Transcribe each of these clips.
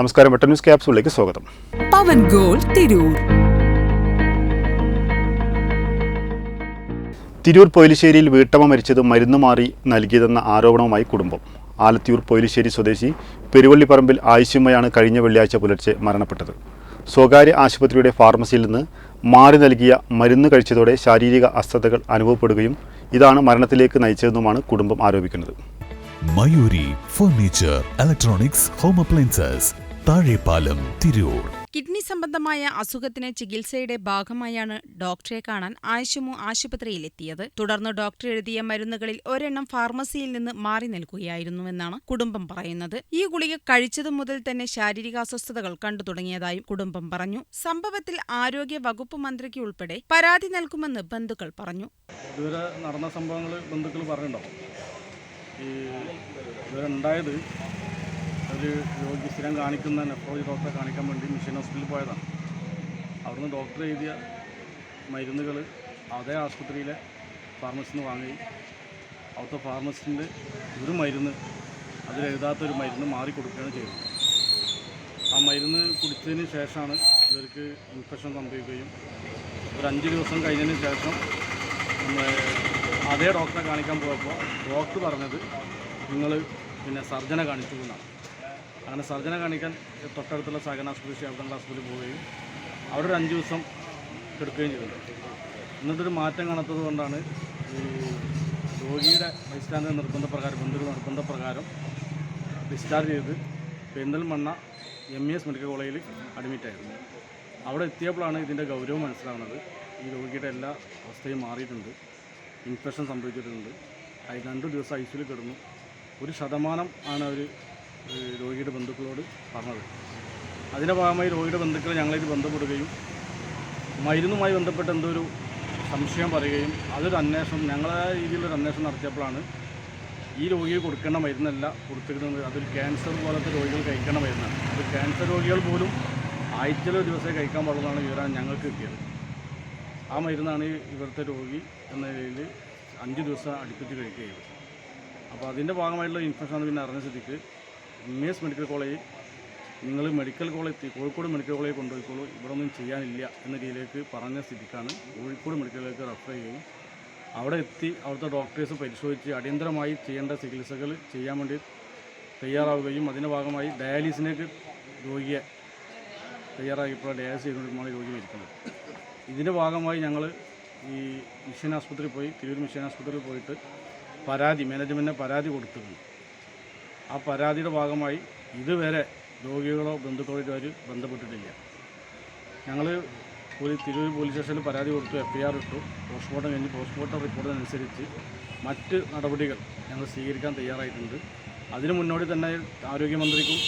നമസ്കാരം വെട്ട ന്യൂസ് ക്യാപ്സൂളിലേക്ക് സ്വാഗതം. പവൻ ഗോൾ തിരൂർ. തിരൂർ പൊയിലിശ്ശേരിയിൽ വീട്ടമ്മ മരിച്ചത് മരുന്ന് മാറി നൽകിയതെന്ന ആരോപണവുമായി കുടുംബം. ആലത്തിയൂർ പൊയിലിശ്ശേരി സ്വദേശി പെരുവള്ളിപ്പറമ്പിൽ ആയിഷുമ്മയാണ് കഴിഞ്ഞ വെള്ളിയാഴ്ച പുലർച്ചെ മരണപ്പെട്ടത്. സ്വകാര്യ ആശുപത്രിയുടെ ഫാർമസിയിൽ നിന്ന് മാറി നൽകിയ മരുന്ന് കഴിച്ചതോടെ ശാരീരിക അസ്വസ്ഥതകൾ അനുഭവപ്പെടുകയും ഇതാണ് മരണത്തിലേക്ക് നയിച്ചതെന്നുമാണ് കുടുംബം ആരോപിക്കുന്നത്. Mayuri furniture electronics home appliances Thazhepalam Tirur. Kidney സംബന്ധമായ അസുഖത്തിന് ചികിത്സയുടെ ഭാഗമായാണ് ഡോക്ടറെ കാണാൻ ആയിഷമു ആശുപത്രിയിലെത്തിയത്. തുടർന്ന് ഡോക്ടർ എഴുതിയ മരുന്നുകളിൽ ഒരെണ്ണം ഫാർമസിയിൽ നിന്ന് മാറി നൽകുകയായിരുന്നുവെന്നാണ് കുടുംബം പറയുന്നത്. ഈ ഗുളിക കഴിച്ചതു മുതൽ തന്നെ ശാരീരിക അസ്വസ്ഥതകൾ കണ്ടു തുടങ്ങിയതായും കുടുംബം പറഞ്ഞു. സംഭവത്തിൽ ആരോഗ്യ വകുപ്പ് മന്ത്രിക്ക് ഉൾപ്പെടെ പരാതി നൽകുമെന്ന് ബന്ധുക്കൾ പറഞ്ഞു. ഇതുവരെ നടന്ന സംഭവങ്ങൾ ബന്ധുക്കൾ പറഞ്ഞിട്ടുണ്ടാവും. ഈ ഇതുവരെ ഉണ്ടായത് ഒരു രോഗി സ്ഥിരം കാണിക്കുന്ന നെഫ്രോളജി ഡോക്ടറെ കാണിക്കാൻ വേണ്ടി മിഷൻ ഹോസ്പിറ്റലിൽ പോയതാണ്. അവിടുന്ന് ഡോക്ടർ എഴുതിയ മരുന്നുകൾ അതേ ആശുപത്രിയിലെ ഫാർമസിയിൽ നിന്ന് വാങ്ങി. അവിടുത്തെ ഫാർമസിന്റെ ഒരു മരുന്ന് അതിലെഴുതാത്തൊരു മരുന്ന് മാറി കൊടുക്കുകയാണ് ചെയ്തത്. ആ മരുന്ന് കുടിച്ചതിന് ശേഷമാണ് ഇവർക്ക് ഇൻഫെക്ഷൻ സംഭവിക്കുകയും ഒരു അഞ്ച് ദിവസം കഴിഞ്ഞതിന് ശേഷം അതേ ഡോക്ടറെ കാണിക്കാൻ പോയപ്പോൾ ഡോക്ടർ പറഞ്ഞത് നിങ്ങൾ പിന്നെ സർജനെ കാണിച്ചു എന്നാണ്. അങ്ങനെ സർജനെ കാണിക്കാൻ തൊട്ടടുത്തുള്ള സഹകരണ ആശുപത്രി ശാബ്ദങ്ങൾ ആശുപത്രി പോവുകയും അവിടെ ഒരു അഞ്ച് ദിവസം കിടക്കുകയും ചെയ്തിട്ടുണ്ട് എന്നിട്ടൊരു മാറ്റം കാണാത്തത് കൊണ്ടാണ് ഈ രോഗിയുടെ ബൈസ്റ്റാൻഡർ നിർബന്ധപ്രകാരം ബന്ധുക്കൾ നിർബന്ധപ്രകാരം ഡിസ്ചാർജ് ചെയ്ത് Perinthalmanna M E S medical കോളേജിൽ അഡ്മിറ്റായിരുന്നു അവിടെ എത്തിയപ്പോഴാണ് ഇതിന്റെ ഗൗരവം മനസ്സിലാവുന്നത്. ഈ രോഗിയുടെ എല്ലാ അവസ്ഥയും മാറിയിട്ടുണ്ട്. ഇൻഫെക്ഷൻ സംഭവിച്ചിട്ടുണ്ട്. അതിൽ രണ്ട് ദിവസം ഐ സിയിൽ കിടന്നു. ഒരു ശതമാനം ആണ് അവർ രോഗിയുടെ ബന്ധുക്കളോട് പറഞ്ഞത്. അതിന്റെ ഭാഗമായി രോഗിയുടെ ബന്ധുക്കൾ ഞങ്ങളായിട്ട് ബന്ധപ്പെടുകയും മരുന്നുമായി ബന്ധപ്പെട്ട് എന്തോ ഒരു സംശയം പറയുകയും അതൊരു അന്വേഷണം ഞങ്ങളെ രീതിയിലൊരു അന്വേഷണം നടത്തിയപ്പോഴാണ് ഈ രോഗിയെ കൊടുക്കേണ്ട മരുന്നല്ല കൊടുത്തിരുന്നത്. അതൊരു ക്യാൻസർ പോലത്തെ രോഗികൾ കഴിക്കേണ്ട മരുന്നാണ്. അത് ക്യാൻസർ രോഗികൾ പോലും ആഴ്ചയിലോ ദിവസമേ കഴിക്കാൻ പാടുള്ളതാണ് വിവരം ഞങ്ങൾക്ക് കിട്ടിയത്. ആ മരുന്നാണ് ഇവിടുത്തെ രോഗി എന്ന നിലയിൽ അഞ്ച് ദിവസം അടുപ്പിച്ച് കഴിക്കുക അപ്പോൾ അതിന്റെ ഭാഗമായിട്ടുള്ള ഇൻഫെക്ഷൻ ആണ് പിന്നെ അറിഞ്ഞ സ്ഥിതിക്ക് എം എസ് മെഡിക്കൽ കോളേജിൽ നിങ്ങൾ medical college Kozhikode medical college കൊണ്ടുപോയിക്കോളൂ. ഇവിടെ ഒന്നും ചെയ്യാനില്ല എന്ന രീതിയിലേക്ക് പറഞ്ഞ സ്ഥിതിക്കാണ്. കോഴിക്കോട് മെഡിക്കലിലേക്ക് റെഫർ ചെയ്യുകയും അവിടെ എത്തി അവിടുത്തെ ഡോക്ടേഴ്സ് പരിശോധിച്ച് അടിയന്തരമായി ചെയ്യേണ്ട ചികിത്സകൾ ചെയ്യാൻ വേണ്ടി തയ്യാറാവുകയും അതിന്റെ ഭാഗമായി ഡയാലിസിനേക്ക് രോഗിയെ തയ്യാറാക്കിയപ്പോൾ ഡയാലിസ് ചെയ്തുകൊണ്ടിരിക്കുമ്പോൾ രോഗി മരിക്കുന്നത്. ഇതിന്റെ ഭാഗമായി ഞങ്ങൾ ഈ മിഷൻ ആസ്പത്രിയിൽ പോയി തിരൂർ മിഷൻ ആസ്പത്രിയിൽ പോയിട്ട് പരാതി മാനേജ്മെന്റിനെ പരാതി കൊടുത്തിട്ടുണ്ട്. ആ പരാതിയുടെ ഭാഗമായി ഇതുവരെ രോഗികളോ ബന്ധുക്കളോ ഇതുവരെ ബന്ധപ്പെട്ടിട്ടില്ല. ഞങ്ങൾ പോലീസ് തിരൂർ പോലീസ് സ്റ്റേഷനിൽ പരാതി കൊടുത്തു എഫ് ഐ ആർ ഇട്ടു. പോസ്റ്റ്മോർട്ടം കഴിഞ്ഞ് പോസ്റ്റ്മോർട്ടം റിപ്പോർട്ടിനനുസരിച്ച് മറ്റ് നടപടികൾ ഞങ്ങൾ സ്വീകരിക്കാൻ തയ്യാറായിട്ടുണ്ട്. അതിനു മുന്നോടി തന്നെ ആരോഗ്യമന്ത്രിക്കും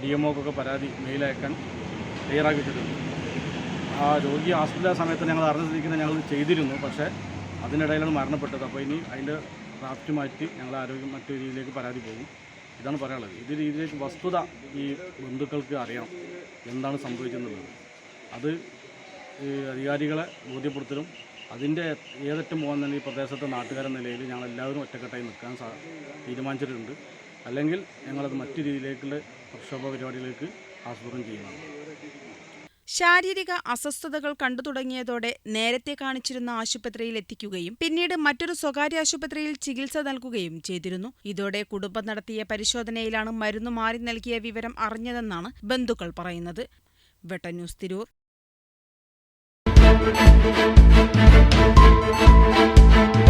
ഡി എം ഒക്കെ പരാതി മെയിലയക്കാൻ തയ്യാറാക്കി വെച്ചിട്ടുണ്ട് ആ രോഗി ഹോസ്പിറ്റലിലെ സമയത്ത് ഞങ്ങൾ അറിഞ്ഞിരിക്കുന്നത് ഞങ്ങൾ ചെയ്തിരുന്നു പക്ഷേ അതിനിടയിലാണ് മരണപ്പെട്ടത്. അപ്പോൾ ഇനി അതിന്റെ ഡ്രാഫ്റ്റ് മാറ്റി ഞങ്ങൾ ആരോഗ്യം മറ്റു രീതിയിലേക്ക് പരാതി പോകും. ഇതാണ് പറയാനുള്ളത്. ഇത് രീതിയിലേക്ക് വസ്തുത ഈ ബന്ധുക്കൾക്ക് അറിയണം. എന്താണ് സംഭവിച്ചെന്നുള്ളത്. അത് അധികാരികളെ ബോധ്യപ്പെടുത്തലും അതിന്റെ ഏതറ്റം പോകാൻ തന്നെ ഈ പ്രദേശത്തെ നാട്ടുകാരെന്ന നിലയിൽ ഞങ്ങൾ എല്ലാവരും ഒറ്റക്കെട്ടായി നിൽക്കാൻ തീരുമാനിച്ചിട്ടുണ്ട്. അല്ലെങ്കിൽ ഞങ്ങളത് മറ്റു രീതിയിലേക്കുള്ള പ്രക്ഷോഭ പരിപാടികളിലേക്ക് ആസൂത്രണം ചെയ്യുന്നതാണ്. ശാരീരിക അസ്വസ്ഥതകൾ കണ്ടു തുടങ്ങിയതോടെ നേരത്തെ കാണിച്ചിരുന്ന ആശുപത്രിയിൽ എത്തിക്കുകയും പിന്നീട് മറ്റൊരു സ്വകാര്യ ആശുപത്രിയിൽ ചികിത്സ നൽകുകയും ചെയ്തിരുന്നു ഇതോടെ കുടുംബം നടത്തിയ പരിശോധനയിലാണ് മരുന്ന് മാറി നൽകിയ വിവരം അറിഞ്ഞതെന്നാണ് ബന്ധുക്കൾ പറയുന്നത് വെട്ട ന്യൂസ് തിരൂർ Thank you.